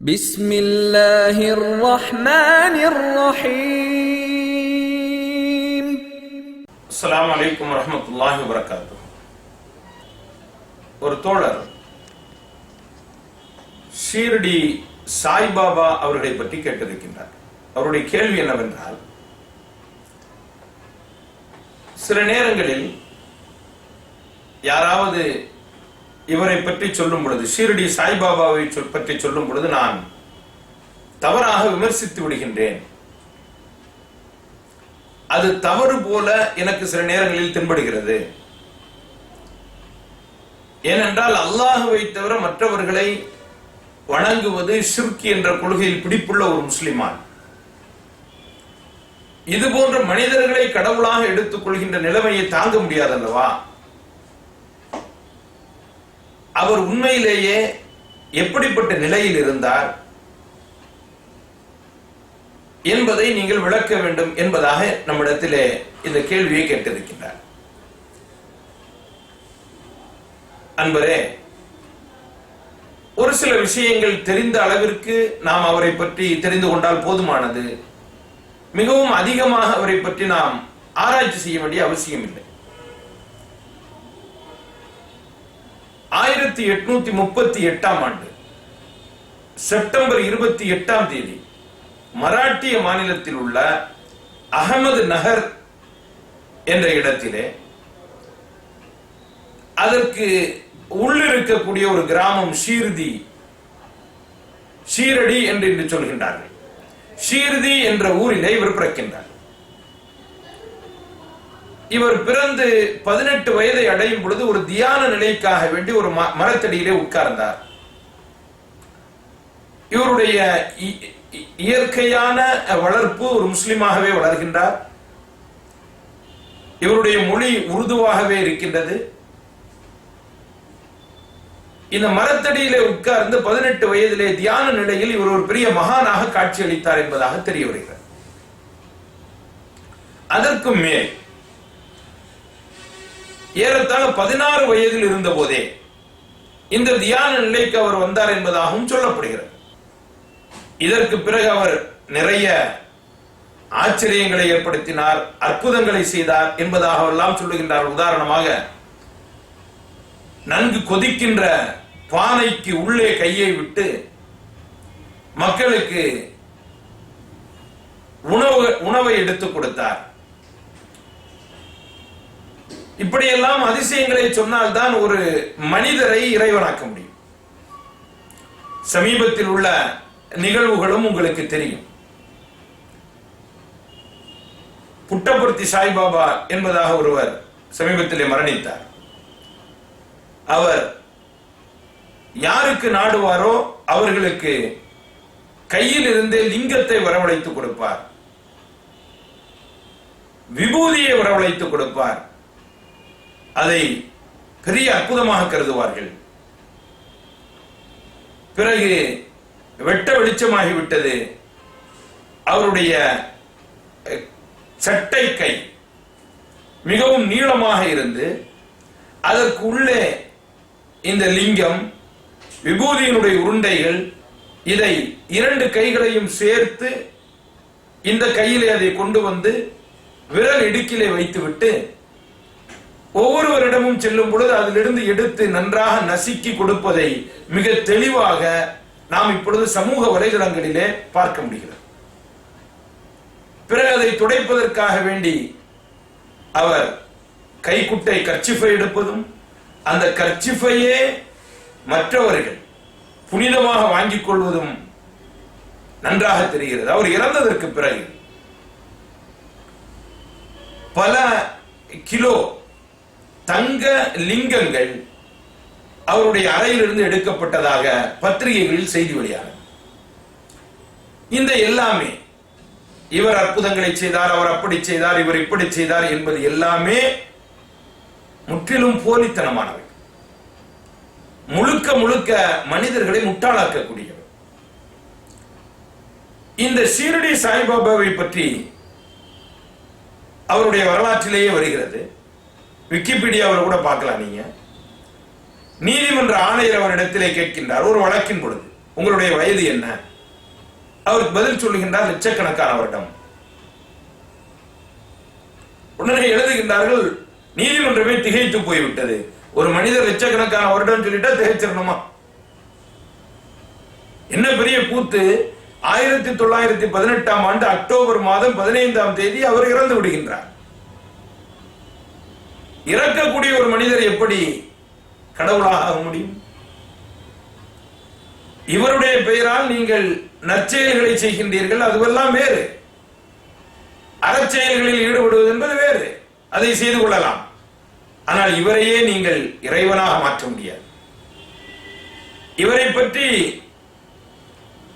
بسم الله الرحمن الرحيم அஸ்ஸலாமு அலைக்கும் வரஹ்மத்துல்லாஹி வபரகாத்து ஒரு தோழர் ஷீரடி சாய்பாபா அவர்களை பற்றி கேட்டிருக்கின்றார் அவருடைய கேள்வி என்னவென்றால் சில நேரங்களில் யாராவது இவரை பற்றி சொல்லும் பொழுது ஷீரடி சாய்பாபாவை பற்றி சொல்லும் பொழுது நான் தவறாக விமர்சித்து விடுகின்றேன். அது தவறு போல எனக்கு சில நேரங்களில் தென்படுகிறது. ஏனென்றால் அல்லாஹுவை தவிர மற்றவர்களை வணங்குவது ஷிர்கி என்ற கொள்கையில் பிடிப்புள்ள ஒரு முஸ்லிமான். இது போன்ற மனிதர்களை கடவுளாக எடுத்துக் கொள்கின்ற நிலைமையை தாங்க முடியாது அல்லவா அவர் உண்மையிலேயே எப்படிப்பட்ட நிலையில் இருந்தார் என்பதை நீங்கள் விளக்க வேண்டும் என்பதாக நம்மிடத்திலே இந்த கேள்வியை கேட்டிருக்கின்றார். அன்பரே ஒரு சில விஷயங்கள் தெரிந்த அளவிற்கு நாம் அவரை பற்றி தெரிந்து கொண்டால் போதுமானது. மிகவும் அதிகமாக அவரை பற்றி நாம் ஆராய்ச்சி செய்ய வேண்டிய அவசியம் இல்லை ஆயிரத்தி எட்நூத்தி முப்பத்தி எட்டாம் ஆண்டு செப்டம்பர் இருபத்தி எட்டாம் தேதி மராட்டிய மாநிலத்தில் உள்ள அகமது நகர் என்ற இடத்திலே அதற்கு உள்ளிருக்கக்கூடிய ஒரு கிராமம் ஷீர்தி ஷீரடி என்று சொல்கின்றார்கள். ஷீர்தி என்ற ஊரிலே இவர் பிறக்கின்றார். இவர் பிறந்து பதினெட்டு வயதை அடையும் பொழுது ஒரு தியான நிலைக்காக வேண்டி ஒரு ம- மரத்தடியிலே உட்கார்ந்தார். இவருடைய இயற்கையான வளர்ப்பு ஒரு முஸ்லிமாகவே வளர்கின்றார். இவருடைய மொழி உருதுவாகவே இருக்கின்றது. இந்த மரத்தடியிலே உட்கார்ந்து பதினெட்டு வயதிலே தியான நிலையில் இவர் ஒரு பெரிய மகானாக காட்சியளித்தார் என்பதாக தெரிய வருகிறது. அதற்கும் மேல் ஏறத்தாழ பதினாறு வயதில் இருந்த போதே இந்த தியான நிலைக்கு அவர் வந்தார் என்பதாகவும் சொல்லப்படுகிறது. இதற்கு பிறகு அவர் நிறைய ஆச்சரியங்களை ஏற்படுத்தினார் அற்புதங்களை செய்தார் என்பதாக எல்லாம் சொல்லுகின்றார். உதாரணமாக நன்கு கொதிக்கின்ற பானைக்கு உள்ளே கையை விட்டு மக்களுக்கு உணவு உணவை எடுத்துக் கொடுத்தார். இப்படியெல்லாம் அதிசயங்களை சொன்னால்தான் ஒரு மனிதரை இறைவனாக்க முடியும். சமீபத்தில் உள்ள நிகழ்வுகளும் உங்களுக்கு தெரியும். புட்டபுர்த்தி சாய்பாபா என்பதாக ஒருவர் சமீபத்திலே மரணித்தார். அவர் யாருக்கு நாடுவாரோ அவர்களுக்கு கையில் இருந்தே லிங்கத்தை வரவழைத்து கொடுப்பார். விபூதியை வரவழைத்துக் கொடுப்பார். அதை பெரிய அற்புதமாக கருதுவார்கள். பிறகு வெட்ட வெளிச்சமாகிவிட்டது. அவருடைய சட்டை கை மிகவும் நீளமாக இருந்து அதற்கு உள்ளே இந்த லிங்கம் விபூதியினுடைய உருண்டைகள் இதை இரண்டு கைகளையும் சேர்த்து இந்த கையிலே அதை கொண்டு வந்து விரல் இடுக்கிலே வைத்துவிட்டு ஒவ்வொருவரிடமும் செல்லும் பொழுது அதிலிருந்து எடுத்து நன்றாக நசுக்கி கொடுப்பதை மிக தெளிவாக நாம் இப்பொழுது சமூக வலைதளங்களிலே பார்க்க முடிகிறது. பிறகு அதை துடைப்பதற்காக வேண்டி அவர் கைக்குட்டை கர்ச்சிஃபை எடுப்பதும் அந்த கர்ச்சிஃபையே மற்றவர்கள் புனிதமாக வாங்கிக் கொள்வதும் நன்றாக தெரிகிறது. அவர் இறந்ததற்கு பிறகு பல கிலோ தங்க லிங்கங்கள் அவருடைய அறையிலிருந்து எடுக்கப்பட்டதாக பத்திரிகைகளில் செய்தி வெளியாகும் இந்த எல்லாமே இவர் அற்புதங்களை செய்தார் அவர் அப்படி செய்தார் இவர் இப்படி செய்தார் என்பது எல்லாமே முற்றிலும் போலித்தனமானவை. முழுக்க முழுக்க மனிதர்களை முட்டாளாக்கக்கூடியவை. இந்த சீரடி சாய்பாபாவை பற்றி அவருடைய வரலாற்றிலேயே வருகிறது. விக்கிபீடியாவில் கூட பார்க்கலாம் நீங்க. நீதிமன்ற ஆணையர் அவரிடத்திலே கேட்கின்றார் ஒரு வழக்கின் பொழுது. உங்களுடைய வயது என்ன? அவர் பதில் சொல்லுகின்றார் லட்சக்கணக்கானவரிடம் உடனே எழுதுகின்றார்கள் நீதிமன்றமே திகைத்து போய்விட்டது. ஒரு மனிதர் லட்சக்கணக்கான வருடம் சொல்லிட்டா திகைச்சிடணுமா? என்ன பெரிய கூத்து. ஆயிரத்தி தொள்ளாயிரத்தி பதினெட்டாம் ஆண்டு அக்டோபர் மாதம் பதினைந்தாம் தேதி அவர் இறந்து விடுகின்றார். இறக்கக்கூடிய ஒரு மனிதர் எப்படி கடவுளாக ஆக முடியும்? இவருடைய பெயரால் நீங்கள் நற்செயல்களை செய்கின்றீர்கள் அதுவெல்லாம் வேறு. அறச்செயல்களில் ஈடுபடுவது என்பது வேறு. அதை செய்து கொள்ளலாம். ஆனால் இவரையே நீங்கள் இறைவனாக மாற்ற முடியாது. இவரை பற்றி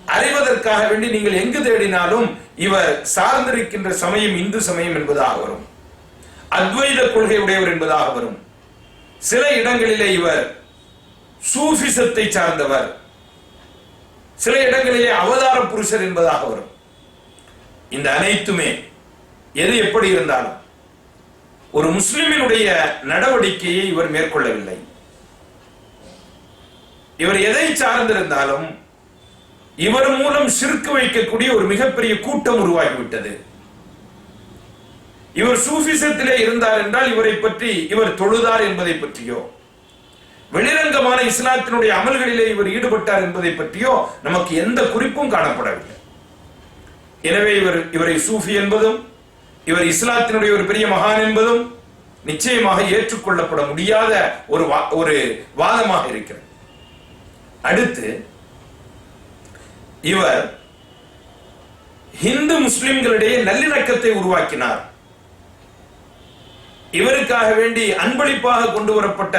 அறிவதற்காக வேண்டி நீங்கள் எங்கு தேடினாலும் இவர் சார்ந்திருக்கின்ற சமயம் இந்து சமயம் என்பதாக வரும். அத்வைத கொள்கை உடையவர் என்பதாக வரும். சில இடங்களிலே இவர் சூஃபிசத்தை சார்ந்தவர். சில இடங்களிலே அவதார புருஷர் என்பதாக வரும். இந்த அனைத்துமே எது எப்படி இருந்தாலும் ஒரு முஸ்லிமினுடைய நடவடிக்கையை இவர் மேற்கொள்ளவில்லை. இவர் எதை சார்ந்திருந்தாலும் இவர் மூலம் சிறுக்கு வைக்கக்கூடிய ஒரு மிகப்பெரிய கூட்டம் உருவாகிவிட்டது. இவர் சூஃபிசத்திலே இருந்தார் என்றால் இவரை பற்றி இவர் தொழுதார் என்பதை பற்றியோ வெளிரங்கமான இஸ்லாத்தினுடைய அமல்களிலே இவர் ஈடுபட்டார் என்பதை பற்றியோ நமக்கு எந்த குறிப்பும் காணப்படவில்லை. எனவே இவர் இவரை சூஃபி என்பதும் இவர் இஸ்லாத்தினுடைய ஒரு பெரிய மகான் என்பதும் நிச்சயமாக ஏற்றுக்கொள்ளப்பட முடியாத ஒரு வா- ஒரு வாதமாக இருக்கிறது. அடுத்து இவர் இந்து முஸ்லிம்களிடையே நல்லிணக்கத்தை உருவாக்கினார். இவருக்காக வேண்டி அன்பளிப்பாக கொண்டு வரப்பட்ட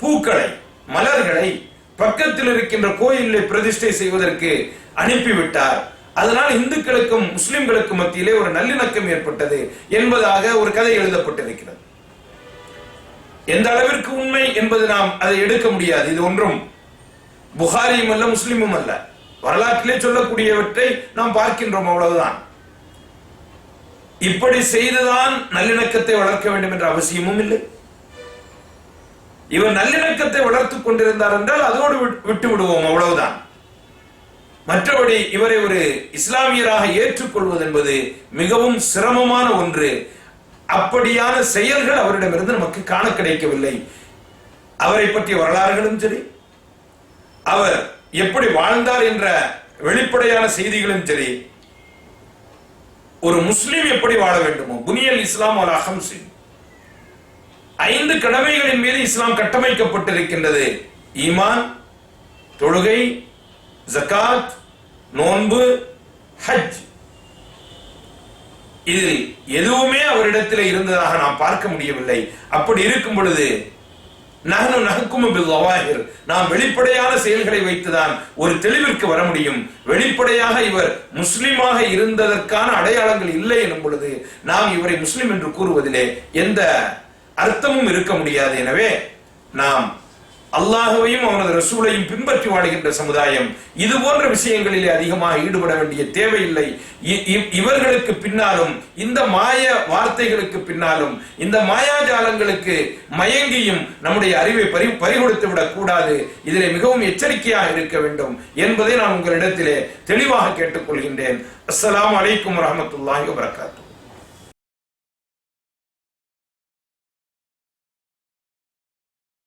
பூக்களை மலர்களை பக்கத்தில் இருக்கின்ற கோயிலில் பிரதிஷ்டை செய்வதற்கு அனுப்பிவிட்டார். அதனால் இந்துக்களுக்கும் முஸ்லிம்களுக்கும் மத்தியிலே ஒரு நல்லிணக்கம் ஏற்பட்டது என்பதாக ஒரு கதை எழுதப்பட்டிருக்கிறது. எந்த அளவிற்கு உண்மை என்பது நாம் அதை எடுக்க முடியாது. இது ஒன்றும் புகாரியும் அல்ல முஸ்லிமும் அல்ல. வரலாற்றிலே சொல்லக்கூடியவற்றை நாம் பார்க்கின்றோம் அவ்வளவுதான். இப்படி செய்துதான் நல்லிணக்கத்தை வளர்க்க வேண்டும் என்ற அவசியமும் இல்லை. இவர் நல்லிணக்கத்தை வளர்த்துக் கொண்டிருந்தார் என்றால் அதோடு விட்- விட்டு விடுவோம் அவ்வளவுதான். மற்றபடி இவரை ஒரு இஸ்லாமியராக ஏற்றுக்கொள்வது என்பது மிகவும் சிரமமான ஒன்று. அப்படியான செயல்கள் அவரிடமிருந்து நமக்கு காண கிடைக்கவில்லை. அவரை பற்றிய வரலாறுகளும் சரி அவர் எப்படி வாழ்ந்தார் என்ற வெளிப்படையான செய்திகளும் சரி ஒரு முஸ்லீம் எப்படி வாழ வேண்டுமோ புனியல் இஸ்லாம் ஒரு அஹம்சின் ஐந்து கடமைகளின் மீது இஸ்லாம் கட்டமைக்கப்பட்டிருக்கின்றது. ஈமான் தொழுகை ஜகாத் நோன்பு ஹஜ். இதில் எதுவுமே அவரிடத்தில் இருந்ததாக நாம் பார்க்க முடியவில்லை. அப்படி இருக்கும் பொழுது நகனு நகக்கும் பில் நாம் வெளிப்படையான செயல்களை வைத்துதான் ஒரு தெளிவிற்கு வர முடியும். வெளிப்படையாக இவர் முஸ்லிமாக இருந்ததற்கான அடையாளங்கள் இல்லை எனும் பொழுது நாம் இவரை முஸ்லிம் என்று கூறுவதிலே எந்த அர்த்தமும் இருக்க முடியாது. எனவே நாம் அல்லாஹுவையும் அவனது ரசூலையும் பின்பற்றி வாடுகின்ற சமுதாயம். இது போன்ற விஷயங்களிலே அதிகமாக ஈடுபட வேண்டிய தேவையில்லை. இ- இவர்களுக்கு பின்னாலும் இந்த மாய வார்த்தைகளுக்கு பின்னாலும் இந்த மாயாஜாலங்களுக்கு மயங்கியும் நம்முடைய அறிவை பறி பறிகொடுத்து விடக் கூடாது இதிலே மிகவும் எச்சரிக்கையாக இருக்க வேண்டும் என்பதை நான் உங்களிடத்திலே தெளிவாக கேட்டுக்கொள்கின்றேன். அஸ்லாம் அலைக்கும் வரமத்துல்லாஹி வரகாத்து